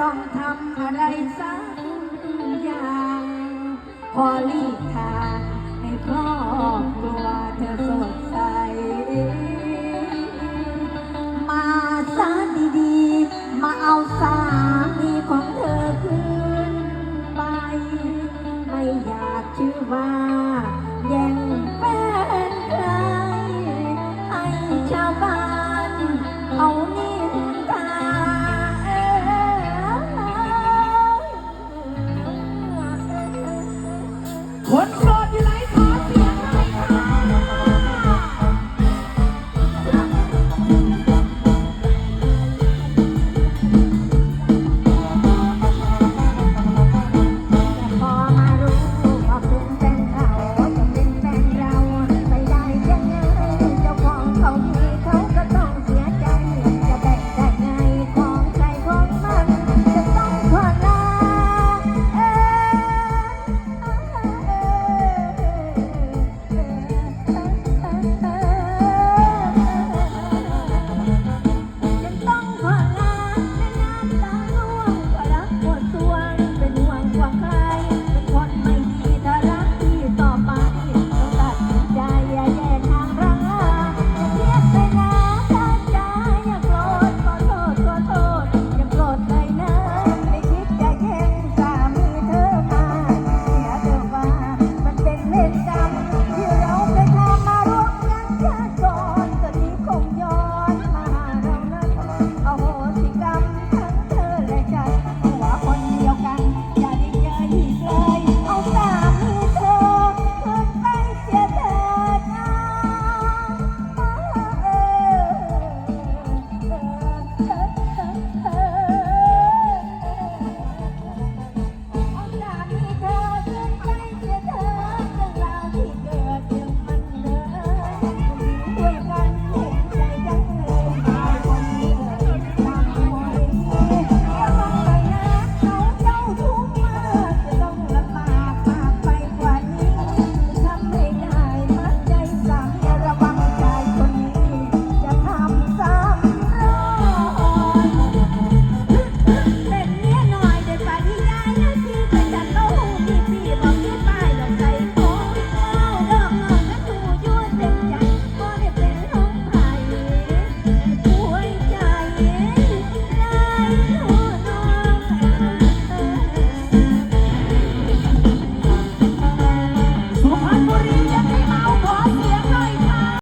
ต้องทำอะไรสักอย่าง พอลีกทางให้ครอบครัวเธอสดใส มาซะดีๆ มาเอาสามีของเธอคืนไป ไม่อยากชื่อว่าแย่งแฟนใครให้ชาวบ้าน